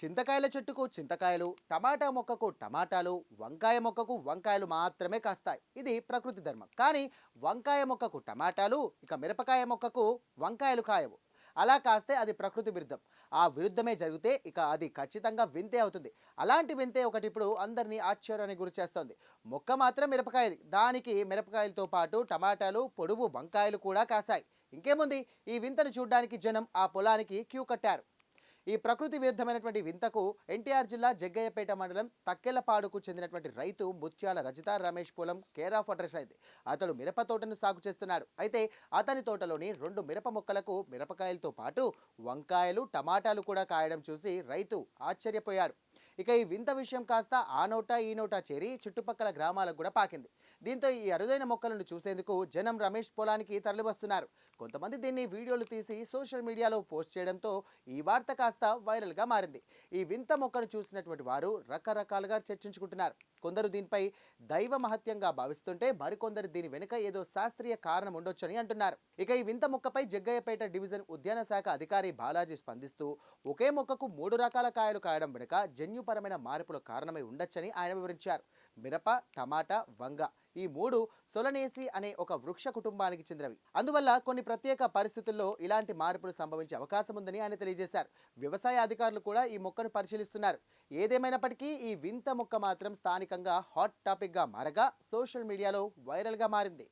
చింతకాయల చెట్టుకు చింతకాయలు టమాటా మొక్కకు టమాటాలు వంకాయ మొక్కకు వంకాయలు మాత్రమే కాస్తాయి. ఇది ప్రకృతి ధర్మం. కానీ వంకాయ మొక్కకు టమాటాలు ఇక మిరపకాయ మొక్కకు వంకాయలు కాయవు. అలా కాస్తే అది ప్రకృతి విరుద్ధం. ఆ విరుద్ధమే జరిగితే ఇక అది ఖచ్చితంగా వింతే అవుతుంది. అలాంటి వింతే ఒకటి ఇప్పుడు అందరినీ ఆశ్చర్యానికి గురి చేస్తోంది. మొక్క మాత్రం మిరపకాయది. దానికి మిరపకాయలతో పాటు టమాటాలు పొడువు వంకాయలు కూడా కాసాయి ఇంకేముంది? ఈ వింతను చూడడానికి జనం ఆ పొలానికి క్యూ కట్టారు. ఈ ప్రకృతి విరుద్ధమైనటువంటి వింతకు ఎన్టీఆర్ జిల్లా జగ్గయ్యపేట మండలం తక్కెలపాడుకు చెందినటువంటి రైతు ముత్యాల రజిత రమేష్ పొలం కేర్ ఆఫ్ అడ్రస్ అయింది అతడు మిరప తోటను సాగు చేస్తున్నాడు. అయితే అతని తోటలోని రెండు మిరప మొక్కలకు మిరపకాయలతో పాటు వంకాయలు టమాటాలు కూడా కాయడం చూసి రైతు ఆశ్చర్యపోయాడు. ఇక ఈ వింత విషయం కాస్త ఆ నోటా ఈ నోటా చేరి చుట్టుపక్కల గ్రామాలకు కూడా పాకింది. దీంతో ఈ అరుదైన మొక్కలను చూసేందుకు జనం రమేష్ పొలానికి తరలివస్తున్నారు. కొంతమంది దీన్ని వీడియోలు తీసి సోషల్ మీడియాలో పోస్ట్ చేయడంతో ఈ వార్త కాస్త వైరల్గా మారింది. ఈ వింత మొక్కను చూసినటువంటి వారు రకరకాలుగా చర్చించుకుంటున్నారు. కొందరు దీనిపై దైవ మహత్యంగా భావిస్తుంటే మరికొందరు దీని వెనుక ఏదో శాస్త్రీయ కారణం ఉండొచ్చని అంటున్నారు. ఇక ఈ వింత మొక్కపై జగ్గయ్యపేట డివిజన్ ఉద్యాన శాఖ అధికారి బాలాజీ స్పందిస్తూ ఒకే మొక్కకు మూడు రకాల కాయలు కాయడం వెనుక జన్యుపరమైన మార్పులు కారణమై ఉండొచ్చని ఆయన వివరించారు. మిరప టమాటా వంగ ఈ మూడు సొలనేసి అనే ఒక వృక్ష కుటుంబానికి చెందినవి. అందువల్ల కొన్ని ప్రత్యేక పరిస్థితుల్లో ఇలాంటి మార్పులు సంభవించే అవకాశం ఉందని ఆయన తెలియజేశారు. వ్యవసాయ అధికారులు కూడా ఈ మొక్కను పరిశీలిస్తున్నారు. ఏదేమైనప్పటికీ ఈ వింత మొక్క మాత్రం స్థానికంగా హాట్ టాపిక్గా మారగా సోషల్ మీడియాలో వైరల్గా మారింది.